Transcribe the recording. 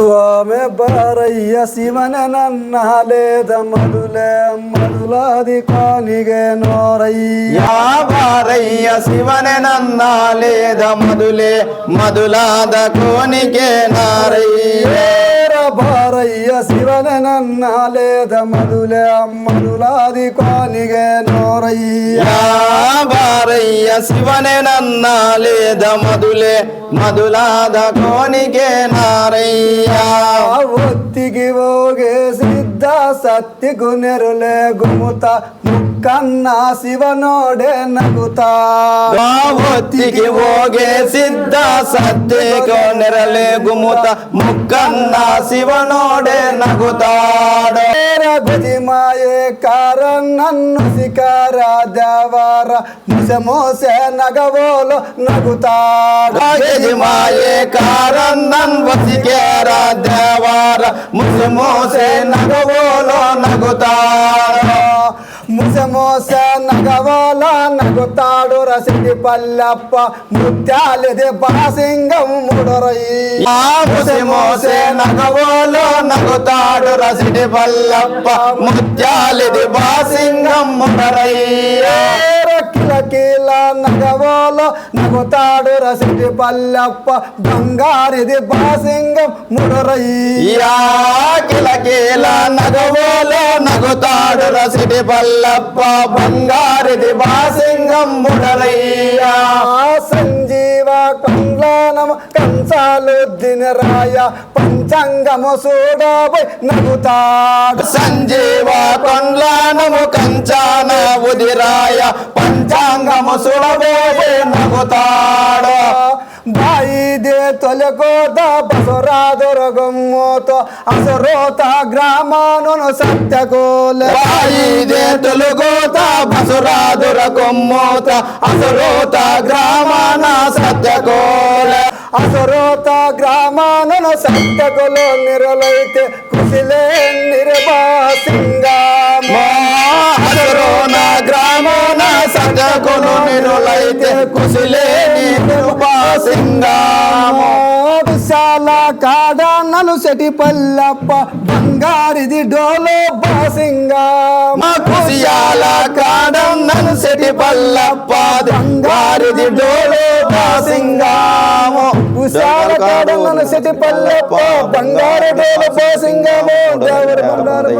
స్వామి బారయ్య శివన నన్న లేద మధులే మధులాది కానిగే నోరయ్య. యావారయ్య శివనే నన్న లేద మధులే మధులాద కోనికే నారయ్య. ఏర బారయ్య శివన నన్న లేద మధులే మధులాది ಬಾರಯ್ಯ ಶಿವನೇ ನನ್ನ ಲೇದ ಮದುಲೆ ಮದುಲಾದ ಕೋನಿಗೆ ನಾರಯ್ಯ ಒತ್ತಿಗೆ ಹೋಗೆ ಸಿದ್ಧ ಸತ್ತಿ ಗುನೆರುಲೆ ಗುಮುತ ಕನ್ನ ಶಿವ ನೋಡೆ ನಗುತ್ತಾ. ಹೊತ್ತಿಗೆ ಹೋಗೆ ಸಿದ್ಧ ಸದ್ಯಕ್ಕೆ ನೆರಳೆ ಗುಮುತ. ಮುಕ್ಕನ್ನ ಶಿವ ನೋಡೆ ನಗುತ್ತಾಡೇರ ಭಜಿ ಮಾಯೆ ಕಾರ ನನ್ನು ಶಿಕಾರ ದೇವರ ಮುಸೆ ಮೋಸೆ ನಗವೋಲು ನಗುತ್ತಾಡ ಭಜಿ ಮಾಯೆ ಕಾರ ನನ್ ವಸಿಕೇರ ದೇವರ ಮುಸೆ ಮೋಸೆ ನಗವೋಲು ನಗುತ್ತಾಡ ముసమోస నగవాల నగుతాడు రసిడి పల్లప్ప ముత్యాలిది బాసింగం ముడరయ్య ముసమోసే నగవాల నగుతాడు రసిడి పల్లప్ప ముత్యాలిది బాసింగం ముడరయ్య కిల నగవాల నగుతాడు రసిడి పల్లప్ప బంగారిది బాసింగం ముడరయ్య యా కిల కిల నగవోలో నగుతాడు రసిడి బల్లప్ప బంగారిది బాసింగం ముడరయ్యా సంజీవ కండ్లానము కంచాలు దినరాయ పంచాంగము చూడబోయ్ నగుతాడు సంజీవ కొండ్లానము కంచాన ఉదిరాయ పంచాంగము అసరోత గ్రామాను సత్యకోలే నిరలైతే కుశిలే నిర్వాసింగమో సత్యకులు నిరులైతే కుశలేని నిరుపాసింగామో విశాల కాడ నలుసటి పల్లప్ప బంగారిది డోలో బాసింగమ కుసియాల కాడం నన్ను సెటి పల్లప్ప బంగారిది డోలో బాసింగామో విశాల కాడ నలుసటి పల్లప్ప బంగారు డోలో బాసింగమో బంగారు